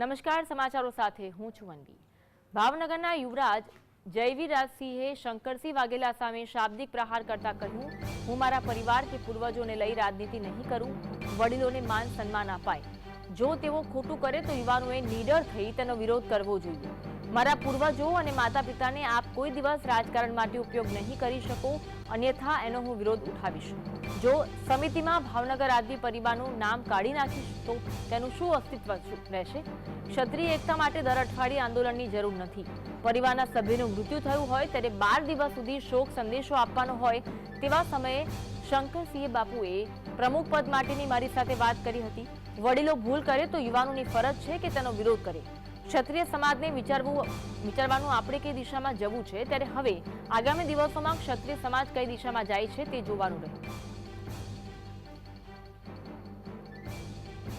નમસ્કાર, સમાચારો સાથે હું છું અન્વી. ભાવનગરના યુવરાજ જયવીરાજસિંહે શંકરસિંહ વાઘેલા સામે શાબ્દિક પ્રહાર કરતા કહ્યું, હું મારા પરિવાર કે પૂર્વજોને લઈ રાજનીતિ નહીં કરું, વડીલોને માન સન્માન અપાય. જો તેઓ ખોટું કરે તો યુવાનોએ નીડર થઈ તેનો વિરોધ કરવો જોઈએ. મારા પૂર્વજો અને માતા પિતાને આપ કોઈ દિવસ રાજકારણ માટે ઉપયોગ નહીં કરી શકો, અન્યથા એનો હું વિરોધ ઉઠાવીશ. જો સમિતિમાં ભાવનગર આદમી પરિવારનું નામ કાઢી નાખીશ, તો તેનું શું અસ્તિત્વ રહેશે? ક્ષત્રિય એકતા માટે દર અઠવાડિયે આંદોલનની જરૂર નથી. પરિવારના સભ્યનું મૃત્યુ થયું હોય ત્યારે બાર દિવસ સુધી શોક સંદેશો આપવાનો હોય તેવા સમયે શંકરસિંહ બાપુએ પ્રમુખ પદ માટેની મારી સાથે વાત કરી હતી. વડીલો ભૂલ કરે તો યુવાનોની ફરજ છે કે તેનો વિરોધ કરે. ક્ષત્રિય સમાજને વિચારવું વિચારવાનું આપણે કઈ દિશામાં જવું છે? ત્યારે હવે આગામી દિવસોમાં ક્ષત્રિય સમાજ કઈ દિશામાં જાય છે તે જોવાનું રહ્યું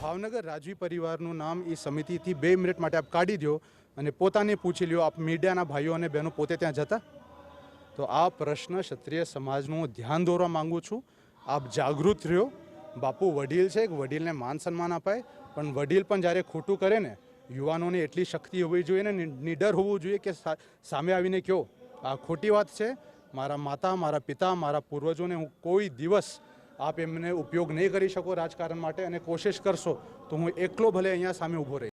ભાવનગર રાજવી પરિવારનું નામ એ સમિતિથી બે મિનિટ માટે આપ કાઢી દો અને પોતાને પૂછી લ્યો આપ મીડિયાના ભાઈઓ અને બહેનો પોતે ત્યાં જતા? તો આ પ્રશ્ન ક્ષત્રિય સમાજનું હું ધ્યાન દોરવા માંગુ છું. આપ જાગૃત રહ્યો. બાપુ વડીલ છે વડીલને માન સન્માન અપાય. પણ વડીલ પણ જ્યારે ખોટું કરે ને યુવાનોને એટલી શક્તિ હોવી જોઈએ ને નીડર હોવું જોઈએ કે સામે આવીને કહો આ ખોટી વાત છે. મારા માતા, મારા પિતા, મારા પૂર્વજોને હું કોઈ દિવસ આપ એમને ઉપયોગ નહીં કરી શકો રાજકારણ માટે અને કોશિશ કરશો તો હું એકલો ભલે અહીંયા સામે ઊભો રહીશ